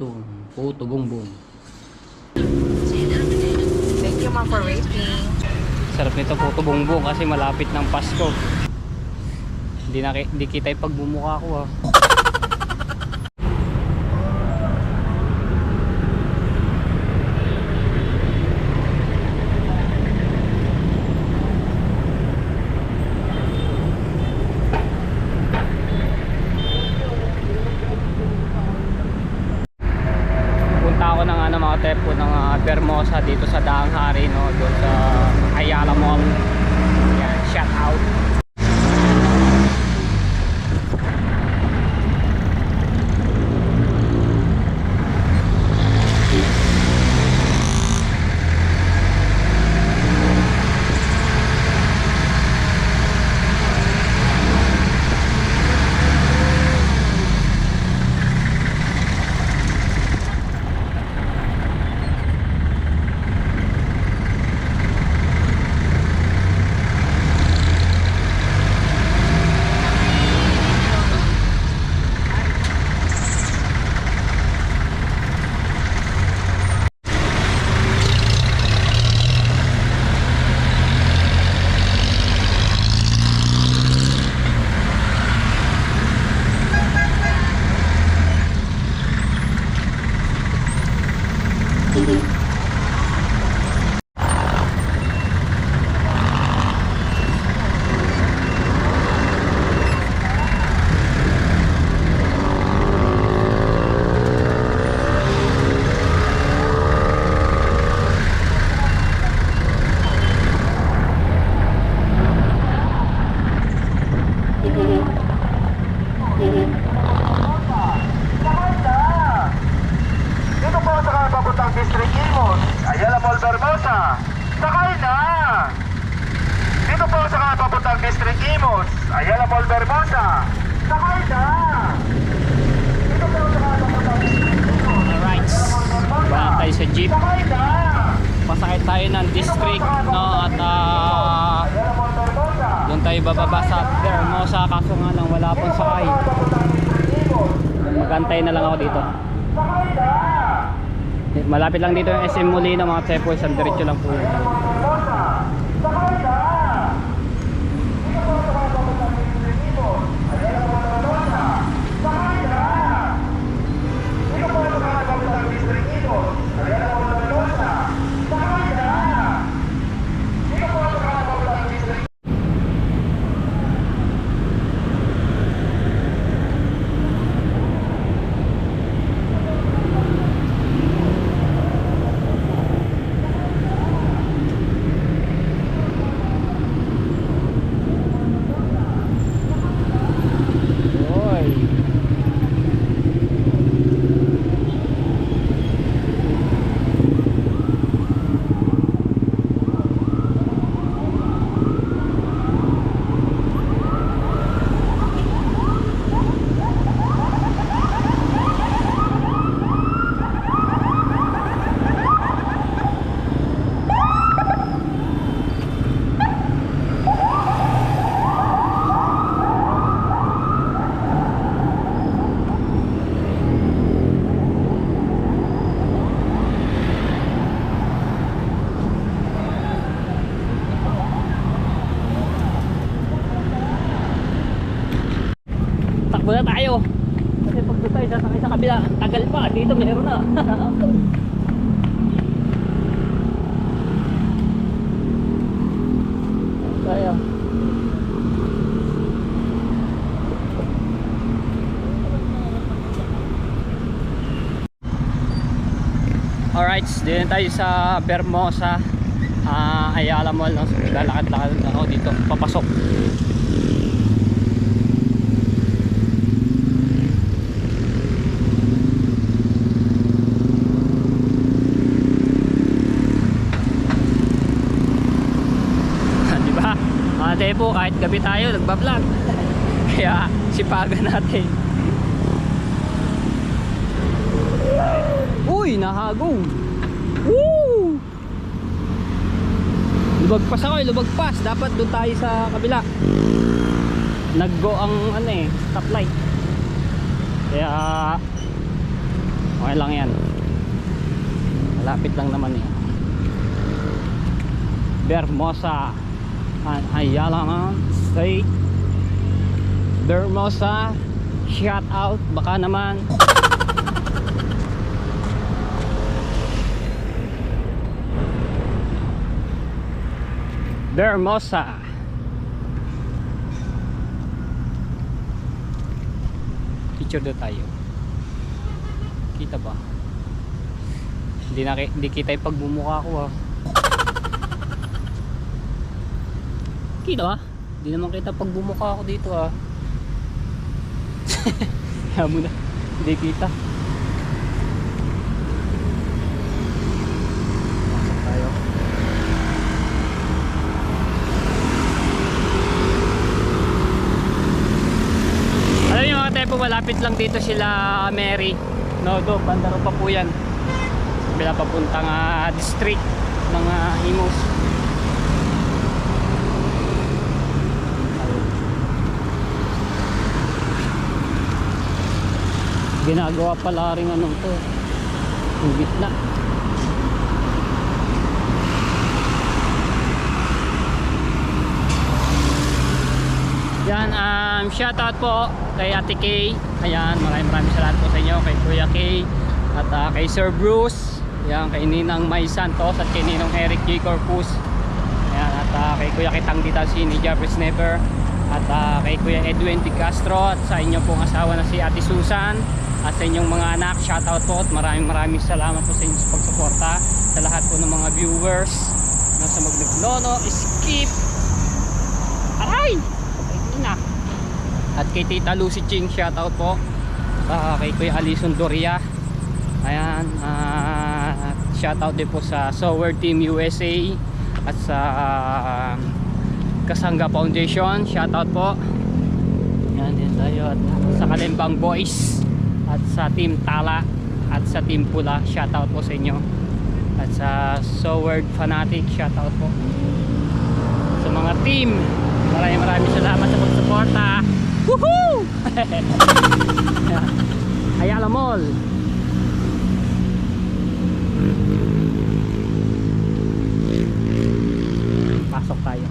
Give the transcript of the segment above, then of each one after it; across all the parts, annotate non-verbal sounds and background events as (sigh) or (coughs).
Ito, puto bongbong. Thank you, ma'am, for waiting. Sarap nito puto bongbong kasi malapit ng Pasko. Hindi na di kita yung pagbumuka ko ah. Ayala Mall Bermosa. Sakay na! Dito Imos, alright. baka tayo sa jeep. Pasakay tayo ng district no? At Bermosa. doon tayo bababa sa Bermosa kaso nga lang wala pong sakay. Magantay na lang ako dito. Malapit lang dito yung SM Molina mga tepo isang diretso lang po yun tayo sa Bermosa. Ah, Ayala Mall. No? Lalakad-lakad ako dito. Papasok. (laughs) di ba? Mga tepo, kahit gabi tayo, nagbablog. (laughs) Kaya, sipagan natin. Uy, nahagong. Lubagpas ako eh, lubagpas. Dapat doon tayo sa kabila. Nag-go ang ano eh, stoplight. Kaya Okay lang yan. Malapit lang naman eh. Bermosa. Ayala State. Bermosa. Shout out. Baka naman. Bermosa. Picture daw tayo. Kita ba? Hindi na hindi kita yung pagmumukha ko ah. Kita ba? Hindi naman kita pagbumukha ko dito ah. (laughs) Kaya mo na. Hindi kita. Pasok tayo. Alam niyo mga tepo, malapit lang dito sila Mary. No, do, bandaro pa po yan. Bila papuntang ah, district ng ah, Imus. Ginagawa pala rin anong to. Yung gitna. Yan, um, shoutout po kay Ate Kay. Ayan, maraming maraming salamat po sa inyo. Kay Kuya Kay at ah, kay Sir Bruce. Ayan, kay Ninang May Santos at kay Ninong Eric J. Corpus. Ayan, at ah, kay Kuya Kitang Dita si ni Jeffrey Sniper. At ah, kay Kuya Edwin T. Castro at sa inyong pong asawa na si Ate Susan. At sa inyong mga anak, shoutout po at maraming maraming salamat po sa inyong pagsuporta sa lahat po ng mga viewers na sa magnagnono, skip, aray! At kay Tita Lucy Ching, shoutout po. Sa kay Kuya Alison Doria. Ayan, uh, shoutout din po sa Sower Team USA at sa ah, Kasanga Foundation, shoutout po. Ayan din tayo at sa Kalimbang Boys at sa Team Tala at sa Team Pula, shoutout po sa inyo. At sa Soward Fanatic, shoutout po. Sa mga team, maraming maraming salamat sa pagsuporta. Woohoo! (laughs) Ayala Mall. Pasok tayo.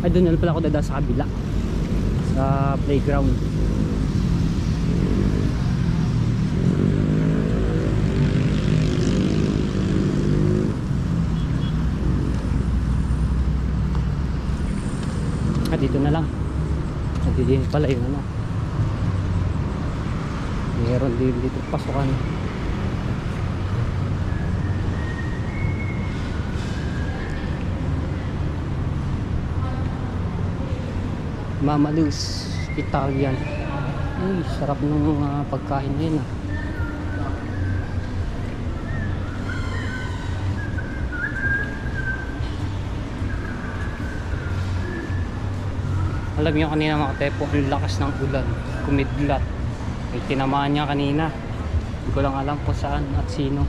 Ay, doon pala ako dada sa kabila. Sa playground. Ah, dito na lang. Nagdidinis pala yun ano. Meron din dito pasukan. Mama Luz Italian. Uy, sarap ng uh, pagkain na yun ah. Alam niyo kanina mga tepo, ang lakas ng ulan. Kumidlat. May tinamaan niya kanina. Hindi ko lang alam kung saan at sino.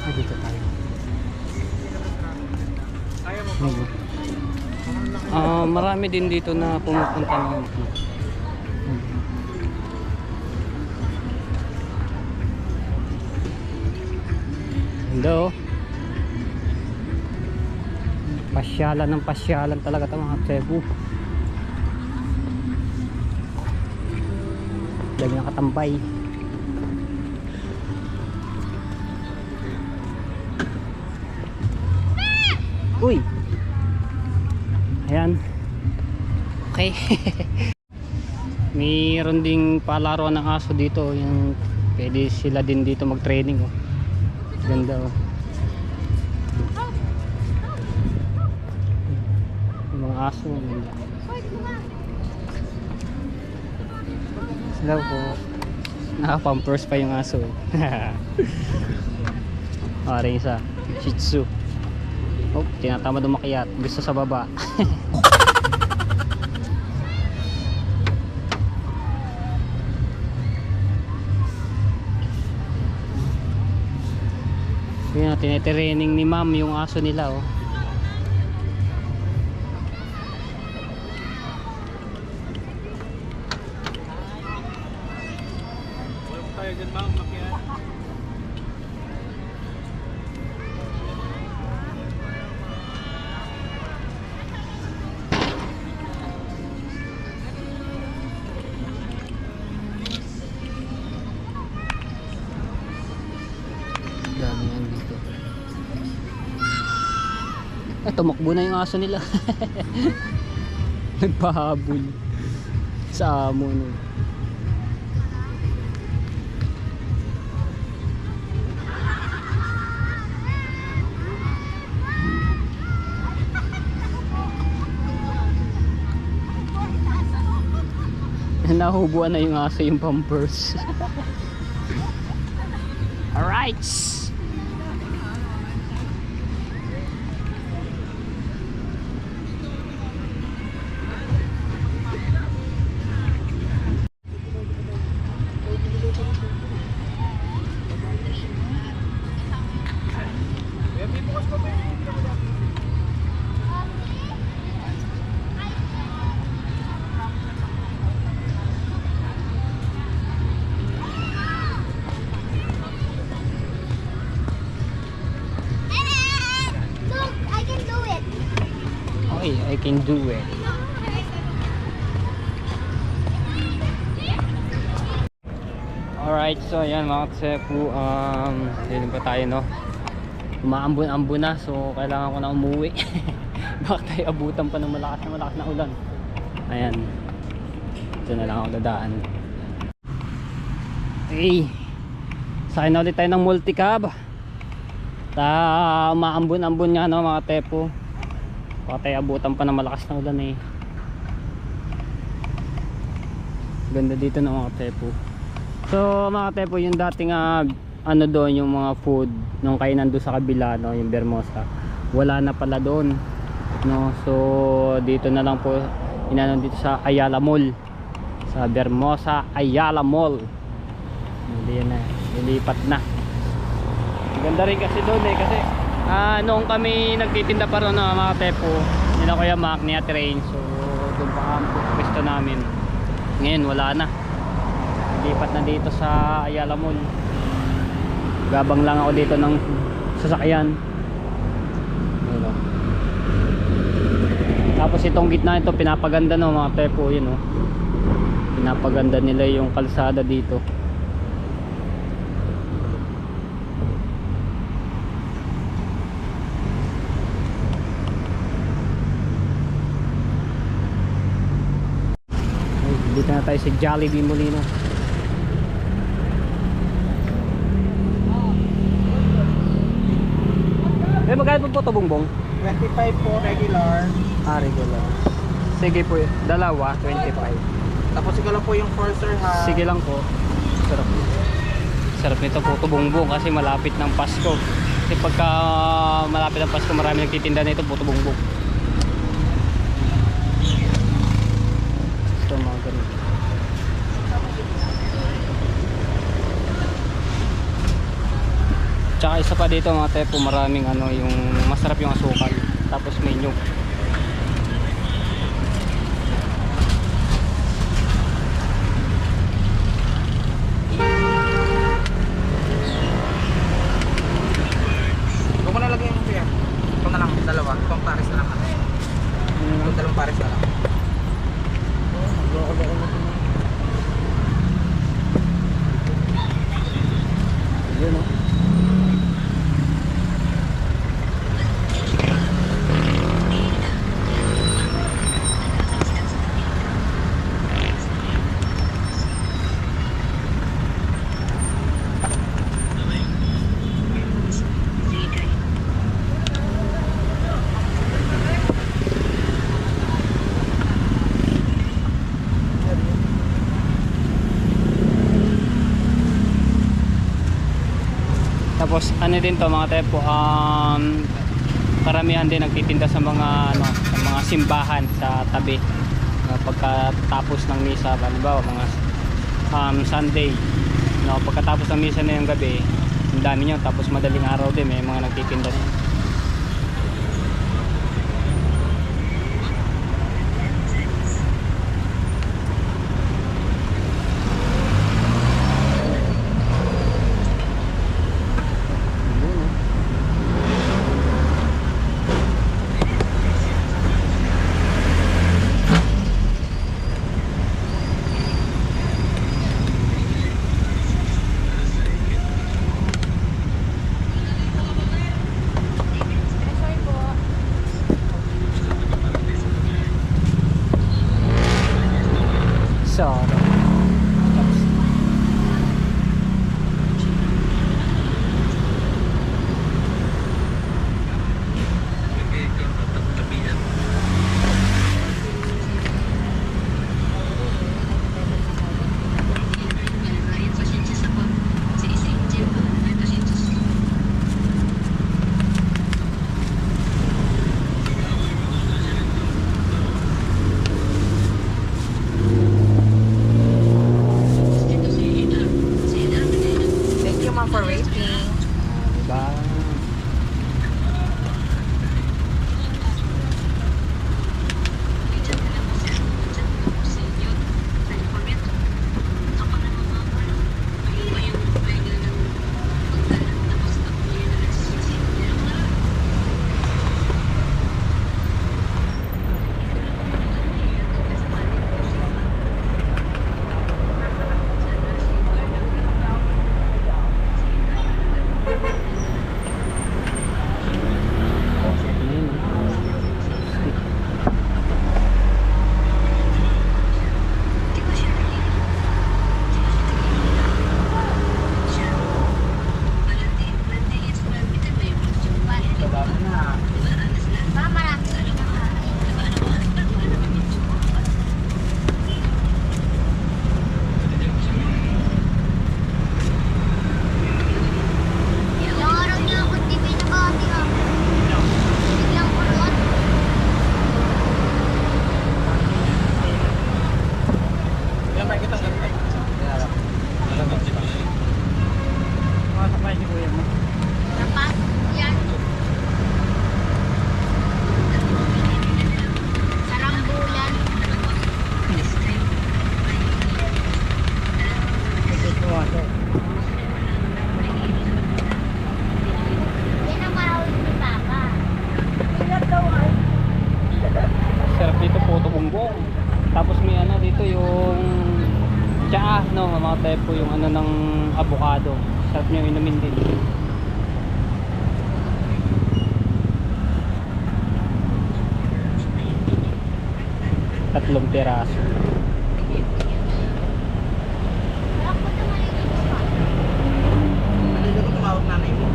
Ah, dito tayo. Ayun. Ah, marami din dito na pumupunta ng Hello. Pasyalan ng pasyalan talaga ito mga Cebu. Dami nakatambay. Uy! Ayan. Okay. (laughs) Mayroon ding palaro ng aso dito. Yung pwede sila din dito mag-training. Oh. Ganda oh. Aso. Hello po. Naka-pampers pa yung aso. (laughs) Parang isa. Shih Tzu. Oh, tinatamad umakyat. Gusto sa baba. (laughs) Yan, tinitraining ni ma'am yung aso nila oh. Dyan, ma'am. Dito. Ay, tumakbo na yung aso nila. (laughs) Nagpahabol sa amo no. (laughs) Nahubuan na yung aso yung pampers. (laughs) Alright. Alright, so ayan mga kasepu, um, dito pa tayo no. Umaambon-ambon na, so kailangan ko na umuwi. (laughs) Baka tayo abutan pa ng malakas na malakas na ulan. Ayan. Ito na lang ako dadaan. Okay. Sakay na ulit tayo ng multicab. Ta umaambon-ambon nga no mga tepo. Baka tayo abutan pa ng malakas na ulan eh. Ganda dito ng mga tepo. So mga tepo yung dating ah, ano doon yung mga food nung kainan doon sa kabila no yung Bermosa. Wala na pala doon. No, so dito na lang po inano dito sa Ayala Mall. Sa Bermosa Ayala Mall. Hindi na, nilipat na. Ganda rin kasi doon eh kasi ah noong kami nagtitinda pa ron ng mga tepo nila Kuya Mac ni Ate Rain so doon pa ang pwesto namin ngayon wala na lipat na dito sa Ayala Mall gabang lang ako dito ng sasakyan Ayun, oh. tapos itong gitna ito pinapaganda no mga tepo yun oh. pinapaganda nila yung kalsada dito dito na tayo sa Jollibee Molino. Eh, magkano po ito bongbong? 25 po regular. Ah, regular. Sige po, dalawa, 25. Tapos lang po yung forcer ha. Sige lang po. Sarap. Sarap nito po ito bongbong kasi malapit ng Pasko. Kasi pagka malapit ng Pasko, marami nagtitinda nito puto bongbong. Ito mga ganito. Tsaka isa pa dito mga tepo, maraming ano, yung masarap yung asukal. Tapos may nyug. Huwag mo na lagyan yung kuya. Ito na lang, dalawa. Itong pares na lang. Itong dalawang pares na lang. Yun oh. Tapos ano din to mga tepo, um, karamihan din nagtitinda sa mga ano, sa mga simbahan sa tabi. Uh, pagkatapos ng misa, halimbawa mga um, Sunday, no, pagkatapos ng misa na yung gabi, ang dami nyo, tapos madaling araw din may mga nagtitinda din. Ano ng avocado. Sarap niyo inumin din. Tatlong piraso. Ako na malinis pa. Kanina ko tumawag nanay mo.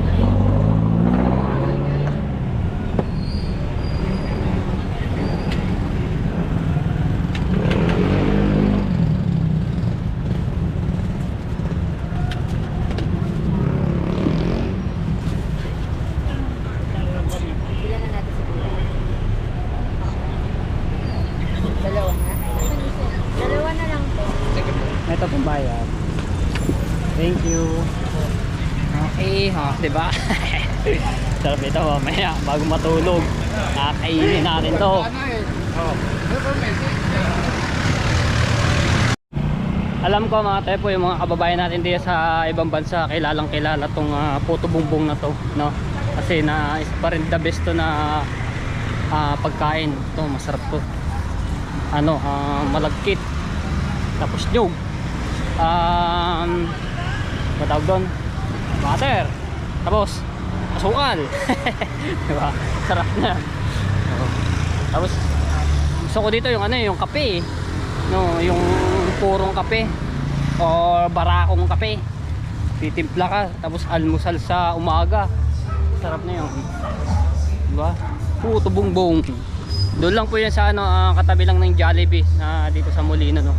Dalawa na? Dalawa na lang po. Sige po. Ito pong bayad. Thank you. Okay, ha, di ba? Sarap ito mamaya bago matulog. Kakainin natin to. Alam ko mga tepo yung mga kababayan natin dito sa ibang bansa kilalang kilala tong uh, puto bumbong na to, no? Kasi na is pa rin the best to na ah, pagkain. To masarap to. Ano, ah, malagkit. Tapos nyug. Um, matawag doon? Water. Tapos, asukal. (laughs) diba? Sarap na. Oo. Tapos, gusto ko dito yung ano eh, yung kape. eh. No, yung purong kape. O barakong kape. Titimpla ka. Tapos almusal sa umaga. Sarap na yun. Diba? Puto bongbong. Doon lang po yan sa ano, ah, katabi lang ng Jollibee na dito sa Molino no.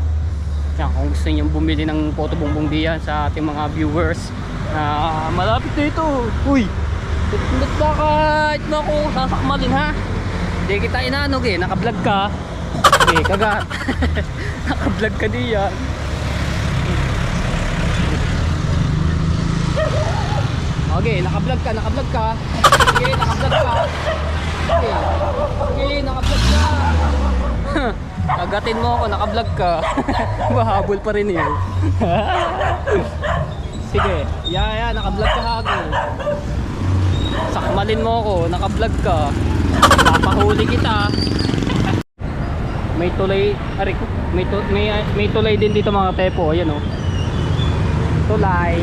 Yan, kung gusto niyo bumili ng photo bongbong diyan sa ating mga viewers na malapit dito. Uy. Ba't bakit mo ako sasakmalin ha? Hindi kita inanog eh, naka-vlog ka. Okay, kagat. (laughs) naka-vlog ka diyan. Okay, naka-vlog ka, naka-vlog ka. Okay, naka-vlog ka. Okay, okay naka-vlog ka. (laughs) Kagatin mo ako, naka-vlog ka. (laughs) Mahabol pa rin yun. Sige, yeah, yeah, naka-vlog ka hago. Sakmalin mo ako, naka-vlog ka. Papahuli kita. May tulay, ari, may, tu, may, may tulay din dito mga tepo, ayan oh. Tulay.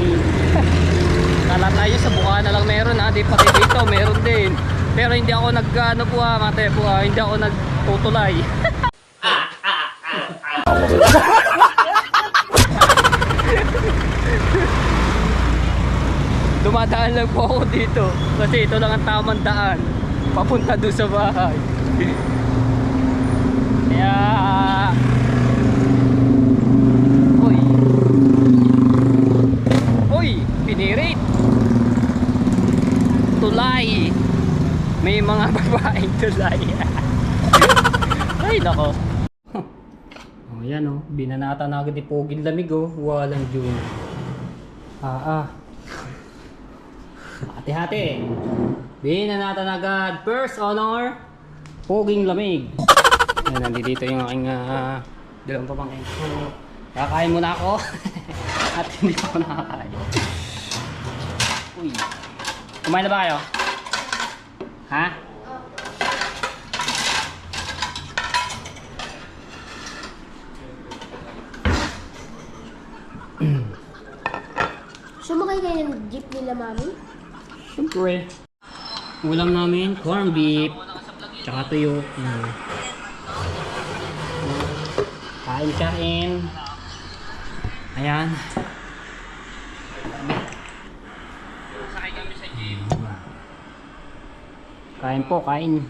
(laughs) Kala tayo sa buka na lang meron ha, di pati dito meron din. Pero hindi ako nag ano po ha, mga tepo ha, hindi ako nagtutulay. (laughs) dumadaan lang po ako dito. Kasi ito lang ang tamang daan. Papunta doon sa bahay. (laughs) Kaya... Uy! Uy! Pinirit! Tulay! May mga (laughs) babaeng tulay. (laughs) Ay, nako. Oh, yan oh. Binanata na agad ni Poging lamig oh. Walang June. Ah, ah. Hati-hati. Binanata na agad. First honor. Poging lamig. Yan, nandito yung aking uh, dalawang pamangkin. Kakain muna ako. (laughs) At hindi ako nakakain. Uy. Kumain na ba kayo? Ha? Sumakay kayo ng jeep nila, mami? Siyempre. Ulam namin, corn beef. Tsaka tuyo. Mm. Kain kain. Ayan. Kain po, kain.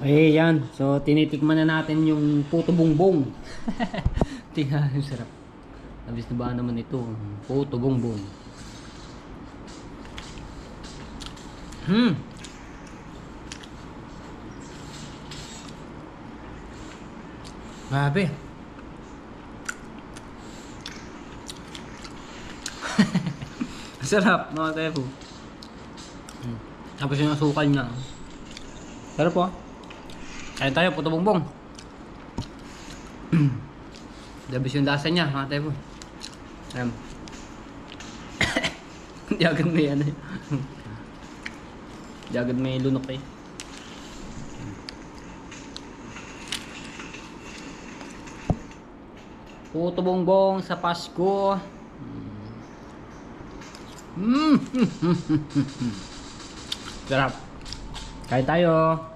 Eh, yan. So, tinitikman na natin yung puto bongbong. (laughs) Tingnan, sarap. Nabis na ba naman ito? Puto bongbong. Hmm. Grabe. (laughs) Sarap, mga tepo. Hmm. Tapos yung asukal niya. Sarap po. Kain tayo, puto bongbong. (clears throat) Dabis yung lasa niya, mga tepo. Ayan. (coughs) Hindi agad may ano eh. (laughs) Hindi agad may lunok eh. Puto bongbong sa Pasko. Mm. (laughs) Sarap. Kain tayo.